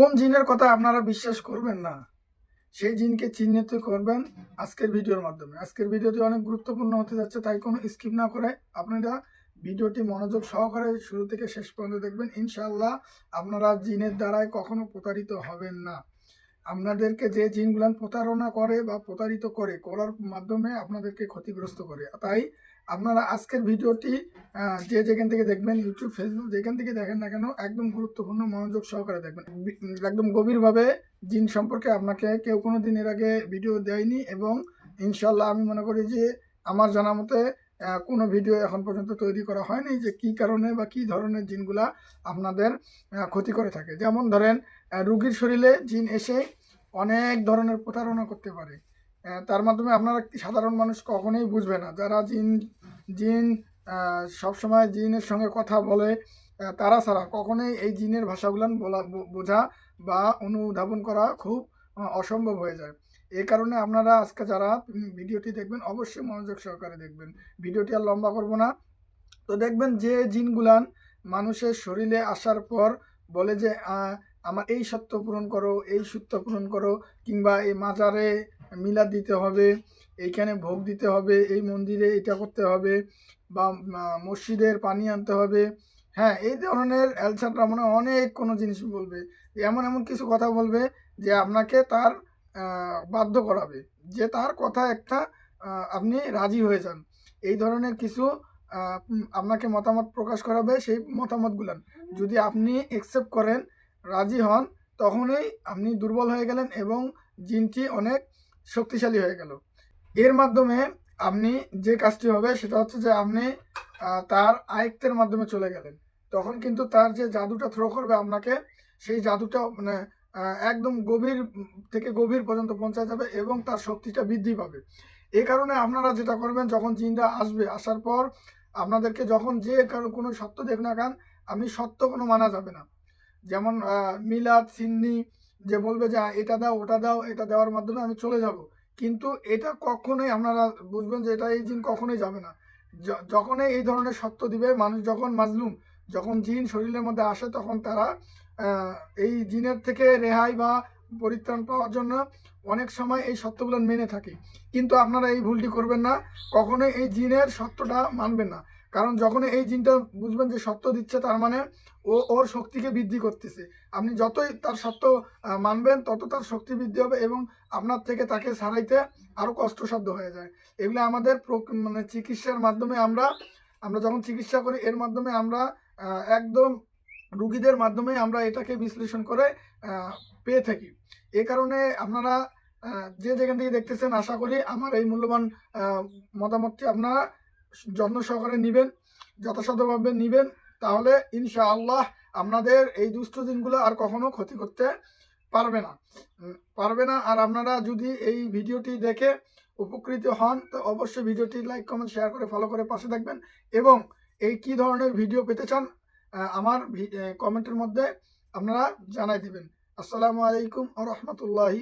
কোন জিনের কথা আপনারা বিশ্বাস করবেন না, সেই জিনকে চিহ্নিত করবেন আজকের ভিডিওর মাধ্যমে। আজকের ভিডিওটি অনেক গুরুত্বপূর্ণ হতে যাচ্ছে, তাই কোনো স্কিপ না করে আপনারা ভিডিওটি মনোযোগ সহকারে শুরু থেকে শেষ পর্যন্ত দেখবেন। ইনশাল্লাহ আপনারা জিনের দ্বারাই কখনো প্রতারিত হবেন না। আপনাদেরকে যে জিনগুলান প্রতারণা করে বা প্রতারিত করে করার মাধ্যমে আপনাদেরকে ক্ষতিগ্রস্ত করে। তাই আপনারা আজকের ভিডিওটি যে যেখান থেকে দেখবেন ইউটিউব ফেসবুক যেখান থেকে দেখেন না কেন, একদম গুরুত্বপূর্ণ মনোযোগ সহকারে দেখবেন। একদম গভীরভাবে জিন সম্পর্কে আপনাকে কেউ কোনো দিন এর আগে ভিডিও দেয়নি এবং ইনশাল্লাহ আমি মনে করি যে আমার জানা মতে কোনো ভিডিও এখন পর্যন্ত তৈরি করা হয়নি যে কি কারণে বা কি ধরনের জিনগুলা আপনাদের ক্ষতি করে থাকে। যেমন ধরেন রুগীর শরীরে জিন এসে অনেক ধরনের প্রতারণা করতে পারে। তার মাধ্যমে আপনারা সাধারণ মানুষ কখনোই বুঝবে না। যারা জিন জিন সবসময় জিনের সঙ্গে কথা বলে তারা ছাড়া কখনোই এই জিনের ভাষাগুলান বলা বোঝা বা অনুধাবন করা খুব অসম্ভব হয়ে যায়। এই কারণে আপনারা আজকে যারা ভিডিওটি দেখবেন, অবশ্যই মনোযোগ সহকারে দেখবেন। ভিডিওটি আর লম্বা করব না। তো দেখবেন যে জিনগুলান মানুষের শরীরে আসার পর বলে যে আমার এই সত্য পূরণ করো, এই সত্য পূরণ করো, কিংবা এই মাজারে মিলাদ দিতে হবে, এইখানে ভোগ দিতে হবে, এই মন্দিরে এটা করতে হবে, বা মসজিদের পানি আনতে হবে। হ্যাঁ এই ধরনের অ্যালসাররা মানে অনেক কোনো জিনিস বলবে, এমন এমন কিছু কথা বলবে যে আপনাকে তার বাধ্য করাবে, যে তার কথা একটা আপনি রাজি হয়ে যান। এই ধরনের কিছু আপনাকে মতামত প্রকাশ করাবে সেই মতামতগুলান। যদি আপনি একসেপ্ট করেন রাজি হন, তখনই আপনি দুর্বল হয়ে গেলেন এবং জিনটি অনেক শক্তিশালী হয়ে গেল। এর মাধ্যমে আপনি যে কাজটি হবে সেটা হচ্ছে যে আপনি তার আয়ত্তের মাধ্যমে চলে গেলেন। তখন কিন্তু তার যে জাদুটা থ্রো করবে আপনাকে, সেই জাদুটা মানে একদম গভীর, থেকে গভীর পর্যন্ত পৌঁছা যাবে এবং তার শক্তিটা বৃদ্ধি পাবে। এই কারণে আপনারা যেটা করবেন, যখন জিনটা আসবে, আসার পর আপনাদেরকে যখন যে কোনো সত্য দেখ না কেন, আপনি সত্য কোনো মানা যাবে না। যেমন মিলাদ, সিন্নি, যে বলবে যে এটা দাও, ওটা দাও, এটা দেওয়ার মাধ্যমে আমি চলে যাব। কিন্তু এটা কখনোই আপনারা বুঝবেন যে, এটা এই জিন কখনোই যাবে না। যখনই এই ধরনের সত্য দিবে, মানুষ যখন মাজলুম, যখন জিন শরীরের মধ্যে আসে, তখন তারা এই জিনের থেকে রেহাই বা পরিত্রাণ পাওয়ার জন্য অনেক সময় এই সত্যগুলো মেনে থাকে। কিন্তু আপনারা এই ভুলটি করবেন না। কখনোই এই জিনের সত্যটা মানবেন না। কারণ যখন এই জিনটা বুঝবেন যে সত্য দিচ্ছে, তার মানে ও ওর শক্তিকে বৃদ্ধি করতেছে। আপনি যতই তার সত্য মানবেন, তত তার শক্তি বৃদ্ধি হবে এবং আপনার থেকে তাকে ছাড়াইতে আরও কষ্টসাধ্য হয়ে যায়। এগুলো আমাদের মানে চিকিৎসার মাধ্যমে আমরা আমরা যখন চিকিৎসা করি, এর মাধ্যমে আমরা একদম রুগীদের মাধ্যমে আমরা এটাকে বিশ্লেষণ করে পেয়ে থাকি। এ কারণে আপনারা যে যেখান থেকে দেখতেছেন, আশা করি আমার এই মূল্যবান মতামতটি আপনারা যত্ন সহকারে নেবেন যথাযথভাবে নেবেন, তাহলে ইনশাআল্লাহ আপনাদের এই দুষ্ট দিনগুলো আর কখনো ক্ষতি করতে পারবে না। পারবে না, আর আপনারা যদি এই ভিডিওটি দেখে উপকৃত হন, তো অবশ্যই ভিডিওটি লাইক, কমেন্ট, শেয়ার করে ফলো করে পাশে থাকবেন এবং এই কি ধরনের ভিডিও পেতে চান আমার কমেন্টের মধ্যে আপনারা জানাই দিবেন। আসসালামু আলাইকুম আ রহমতুল্লাহি